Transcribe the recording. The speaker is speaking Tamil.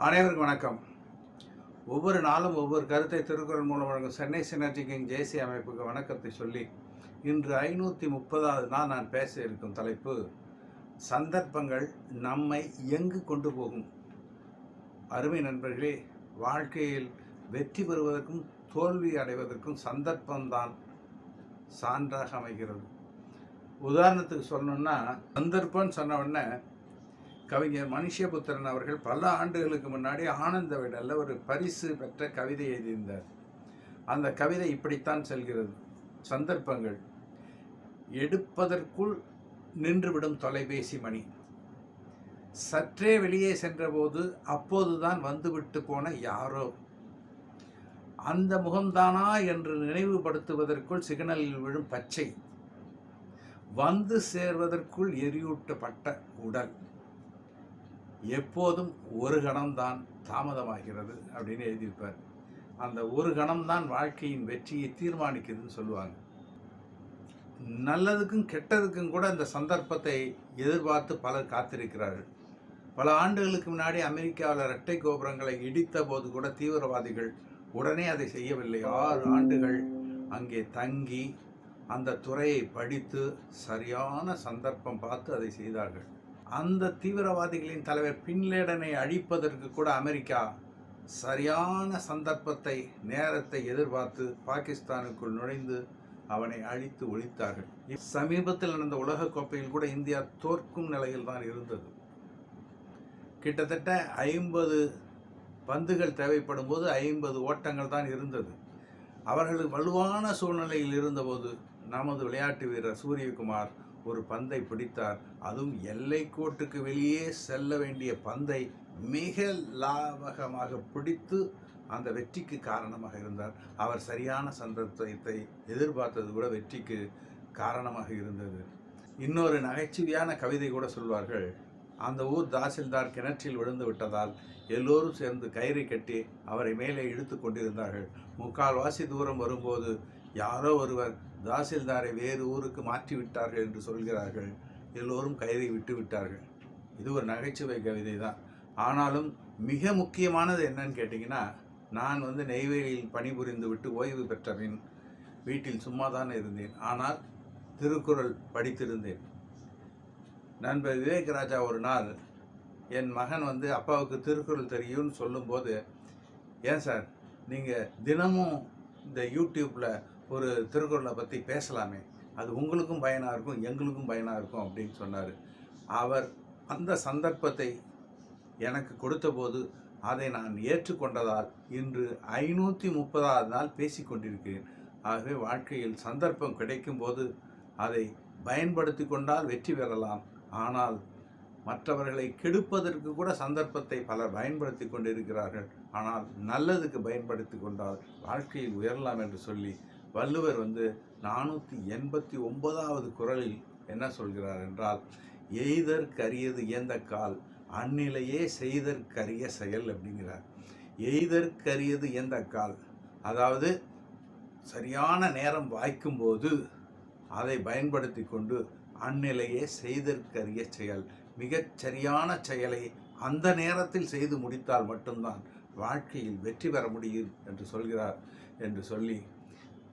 அனைவருக்கும் வணக்கம். ஒவ்வொரு நாளும் ஒவ்வொரு கருத்தை திருக்குறள் மூலம் வழங்கும் சென்னை சினர்ஜிக்கிங் கிங் அமைப்புக்கு வணக்கத்தை சொல்லி இன்று ஐநூற்றி முப்பதாவது நாள் நான் பேச இருக்கும் தலைப்பு சந்தர்ப்பங்கள் நம்மை எங்கு கொண்டு போகும்? அருமை நண்பர்களே வாழ்க்கையில் வெற்றி பெறுவதற்கும் தோல்வி அடைவதற்கும் சந்தர்ப்பம்தான் சான்றாக அமைகிறது. உதாரணத்துக்கு சொல்லணும்னா சந்தர்ப்பம்னு சொன்ன உடனே கவிஞர் மனுஷபுத்திரன் அவர்கள் பல ஆண்டுகளுக்கு முன்னாடி ஆனந்த விடல்ல ஒரு பரிசு பெற்ற கவிதை எழுதியிருந்தார். அந்த கவிதை இப்படித்தான் செல்கிறது. சந்தர்ப்பங்கள். எடுப்பதற்குள் நின்றுவிடும் தொலைபேசி மணி. சற்றே வெளியே சென்றபோது அப்போதுதான் வந்துவிட்டு போன யாரோ. அந்த முகம்தானா என்று நினைவுபடுத்துவதற்குள் சிக்னலில் விழும் பச்சை. வந்து சேர்வதற்குள் எரியூட்டப்பட்ட உடல். எப்போதும் ஒரு கணம்தான் தாமதமாகிறது அப்படின்னு எழுதியிருப்பார். அந்த ஒரு கணம்தான் வாழ்க்கையின் வெற்றியை தீர்மானிக்குதுன்னு சொல்லுவாங்க. நல்லதுக்கும் கெட்டதுக்கும் கூட இந்த சந்தர்ப்பத்தை எதிர்பார்த்து பலர் காத்திருக்கிறார்கள். பல ஆண்டுகளுக்கு முன்னாடி அமெரிக்காவில் இரட்டை கோபுரங்களை இடித்த போது கூட தீவிரவாதிகள் உடனே அதை செய்யவில்லை. ஆறு ஆண்டுகள் அங்கே தங்கி அந்த துறையை படித்து சரியான சந்தர்ப்பம் பார்த்து அதை செய்தார்கள். அந்த தீவிரவாதிகளின் தலைவர் பின்லேடனை அழிப்பதற்கு கூட அமெரிக்கா சரியான சந்தர்ப்பத்தை நேரத்தை எதிர்பார்த்து பாகிஸ்தானுக்குள் நுழைந்து அவனை அழித்து ஒழித்தார்கள். சமீபத்தில் நடந்த உலகக் கோப்பையில் கூட இந்தியா தோற்கும் நிலையில் தான் இருந்தது. கிட்டத்தட்ட ஐம்பது பந்துகள் தேவைப்படும் போது ஐம்பது ஓட்டங்கள் தான் இருந்தது. அவர்கள் வலுவான சூழ்நிலையில் இருந்தபோது நமது விளையாட்டு வீரர் சூரியகுமார் ஒரு பந்தை பிடித்தார். அதுவும் எல்லை கோட்டுக்கு வெளியே செல்ல வேண்டிய பந்தை மிக லாபகமாக பிடித்து அந்த வெற்றிக்கு காரணமாக இருந்தார். அவர் சரியான சந்தர்ப்பத்தை எதிர்பார்த்தது கூட வெற்றிக்கு காரணமாக இருந்தது. இன்னொரு நகைச்சுவையான கவிதை கூட சொல்வார்கள் அந்த ஊர் தாசில்தார் கிணற்றில் விழுந்து விட்டதால் எல்லோரும் சேர்ந்து கயிறை கட்டி அவரை மேலே இழுத்து கொண்டிருந்தார்கள். முக்கால்வாசி தூரம் வரும்போது யாரோ ஒருவர் தாசில்தாரை வேறு ஊருக்கு மாற்றி விட்டார்கள் என்று சொல்கிறார்கள். எல்லோரும் கயிறை விட்டு விட்டார்கள். இது ஒரு நகைச்சுவை கவிதை தான். ஆனாலும் மிக முக்கியமானது என்னன்னு கேட்டிங்கன்னா நான் வந்து நெய்வேலியில் பணிபுரிந்து விட்டு ஓய்வு பெற்றபின் வீட்டில் சும்மா தான் இருந்தேன். ஆனால் திருக்குறள் படித்திருந்தேன். நண்பர் விவேக் ராஜா ஒரு நாள் என் மகன் வந்து அப்பாவுக்கு திருக்குறள் தெரியும்னு சொல்லும்போது ஏன் சார் நீங்கள் தினமும் இந்த யூடியூப்பில் ஒரு திருக்குறளை பற்றி பேசலாமே. அது உங்களுக்கும் பயனாக இருக்கும் எங்களுக்கும் பயனாக இருக்கும் அப்படின்னு சொன்னார். அவர் அந்த சந்தர்ப்பத்தை எனக்கு கொடுத்தபோது அதை நான் ஏற்றுக்கொண்டதால் இன்று ஐநூற்றி முப்பதாவது நாள் பேசி கொண்டிருக்கிறேன். ஆகவே வாழ்க்கையில் சந்தர்ப்பம் கிடைக்கும்போது அதை பயன்படுத்தி கொண்டால் வெற்றி பெறலாம். ஆனால் மற்றவர்களை கெடுப்பதற்கு கூட சந்தர்ப்பத்தை பலர் பயன்படுத்தி கொண்டிருக்கிறார்கள். ஆனால் நல்லதுக்கு பயன்படுத்தி கொண்டால் வாழ்க்கையில் உயரலாம் என்று சொல்லி வள்ளுவர் வந்து நானூற்றி எண்பத்தி ஒன்பதாவது குரலில் என்ன சொல்கிறார் என்றால் எய்தற்கரியது இயந்த கால் அந்நிலையே செய்தற்கரிய செயல் அப்படிங்கிறார். எய்தற்கரியது இயந்த கால் அதாவது சரியான நேரம் வாய்க்கும்போது அதை பயன்படுத்தி கொண்டு அந்நிலையே செய்தற்கரிய செயல் மிகச் சரியான செயலை அந்த நேரத்தில் செய்து முடித்தால் மட்டும்தான் வாழ்க்கையில் வெற்றி பெற முடியும் என்று சொல்கிறார் என்று சொல்லி